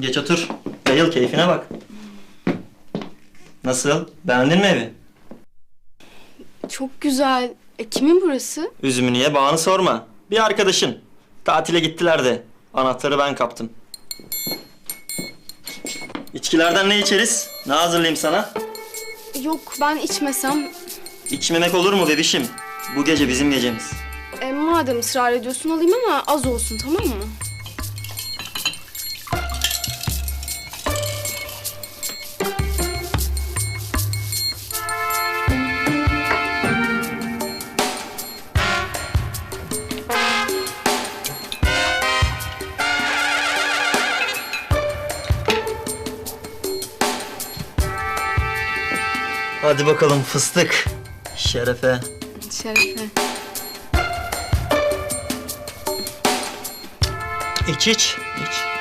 Geç otur. Yayıl keyfine bak. Nasıl? Beğendin mi evi? Çok güzel. E, kimin burası? Üzümünü ye bağını sorma. Bir arkadaşın. Tatile gittiler de. Anahtarı ben kaptım. İçkilerden ne içeriz? Ne hazırlayayım sana? Yok ben içmesem. İçmemek olur mu bebişim? Bu gece bizim gecemiz. E, madem ısrar ediyorsun alayım ama az olsun tamam mı? Hadi bakalım fıstık. Şerefe. Şerefe. İç iç. iç.